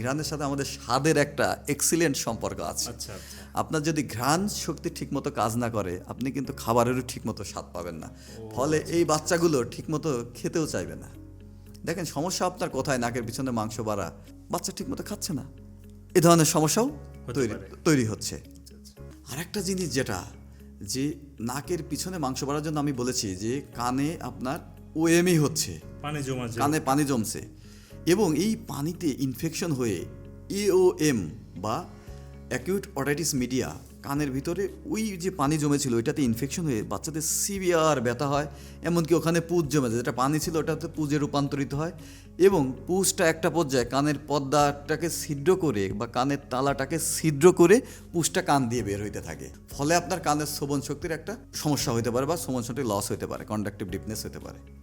ঘ্রাণের সাথে আমাদের স্বাদের একটা এক্সিলেন্ট সম্পর্ক আছে। আচ্ছা আচ্ছা। আপনার যদি ঘ্রাণ শক্তি ঠিকমতো কাজ না করে আপনি কিন্তু খাবারেরও ঠিকমতো স্বাদ পাবেন না। ফলে এই বাচ্চাগুলো ঠিকমতো খেতেও চাইবে না। দেখেন সমস্যা আপনার কোথায়? নাকের পিছনে মাংস বাড়া। বাচ্চা ঠিকমতো খাচ্ছে না। এ ধরনের সমস্যাও তৈরি তৈরি হচ্ছে। আর একটা জিনিস যেটা যে নাকের পিছনে মাংস বাড়ার জন্য আমি বলেছি যে কানে আপনার ওএমই হচ্ছে। পানি জমা কানে পানি জমছে। এবং এই পানিতে ইনফেকশন হয়ে ইওএম বা অ্যাকিউট অটাইটিস মিডিয়া কানের ভিতরে ওই যে পানি জমেছিল, ওইটাতে ইনফেকশন হয়ে বাচ্চাদের সিভিয়ার ব্যথা হয়, এমনকি ওখানে পুজ জমে যায়। যেটা পানি ছিল, ওটাতে পুজে রূপান্তরিত হয় এবং পুজটা একটা পর্যায়ে কানের পর্দাটাকে ছিদ্র করে বা কানের তালাটাকে ছিদ্র করে পুজটা কান দিয়ে বের হইতে থাকে। ফলে আপনার কানের শ্রবণ শক্তির একটা সমস্যা হতে পারে বা শ্রবণ শক্তি লস হতে পারে কন্ডাক্টিভ ডিপনেস হতে পারে।